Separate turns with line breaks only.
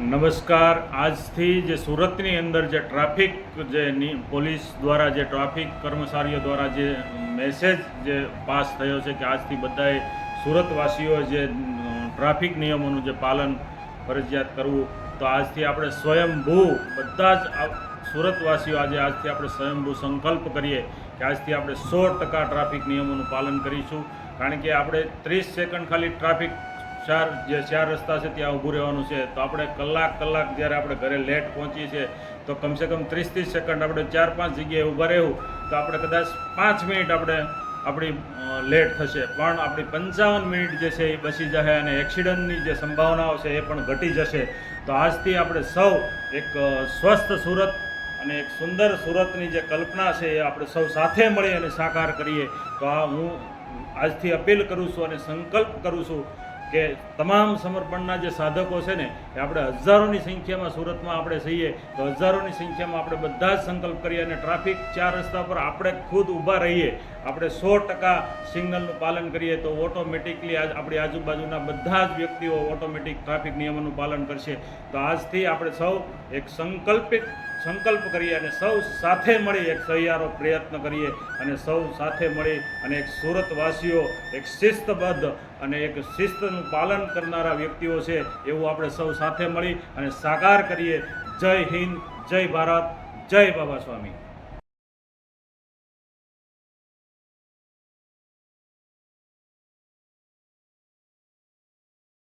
નમસ્કાર. આજથી જે સુરતની અંદર જે ટ્રાફિક જે પોલીસ દ્વારા જે ટ્રાફિક કર્મચારીઓ દ્વારા જે મેસેજ જે પાસ થયો છે કે આજથી બધાએ સુરતવાસીઓ જે ટ્રાફિક નિયમોનું જે પાલન ફરજિયાત કરવું, તો આજથી આપણે સ્વયંભૂ બધા જ સુરતવાસીઓ આજે આજથી આપણે સ્વયંભૂ સંકલ્પ કરીએ કે આજથી આપણે સો ટકા ટ્રાફિક નિયમોનું પાલન કરીશું. કારણ કે આપણે ત્રીસ સેકન્ડ ખાલી ટ્રાફિક ચાર જે ચાર રસ્તા છે ત્યાં ઊભું રહેવાનું છે. તો આપણે કલાક કલાક જ્યારે આપણે ઘરે લેટ પહોંચીએ છીએ, તો કમસે કમ ત્રીસ ત્રીસ સેકન્ડ આપણે ચાર પાંચ જગ્યાએ ઊભા રહેવું, તો આપણે કદાચ પાંચ મિનિટ આપણે આપણી લેટ થશે. પણ આપણી પંચાવન મિનિટ જે છે એ બચી જશે અને એક્સિડન્ટની જે સંભાવનાઓ છે એ પણ ઘટી જશે. તો આજથી આપણે સૌ એક સ્વસ્થ સુરત અને એક સુંદર સુરતની જે કલ્પના છે એ આપણે સૌ સાથે મળી અને સાકાર કરીએ. તો આ હું આજથી અપીલ કરું છું અને સંકલ્પ કરું છું કે તમામ સમર્પણના જે સાધકો છે ને, એ આપણે હજારોની સંખ્યામાં સુરતમાં આપણે જઈએ તો હજારોની સંખ્યામાં આપણે બધા જ સંકલ્પ કરીએ અને ટ્રાફિક ચાર રસ્તા પર આપણે ખુદ ઊભા રહીએ, આપણે સો ટકા સિગ્નલનું પાલન કરીએ, તો ઓટોમેટિકલી આજ આપણી આજુબાજુના બધા જ વ્યક્તિઓ ઓટોમેટિક ટ્રાફિક નિયમોનું પાલન કરશે. તો આજથી આપણે સૌ એક સંકલ્પિત સંકલ્પ કરીએ અને સૌ સાથે મળી એક સહિયારો પ્રયત્ન કરીએ અને સૌ સાથે મળી અને એક સુરતવાસીઓ, એક શિસ્તબદ્ધ અને એક શિસ્તનું પાલન કરનારા વ્યક્તિઓ છે એવું આપણે સૌ સાથે મળી અને સાકાર કરીએ. જય હિન્દ, જય ભારત, જય બાબા સ્વામી.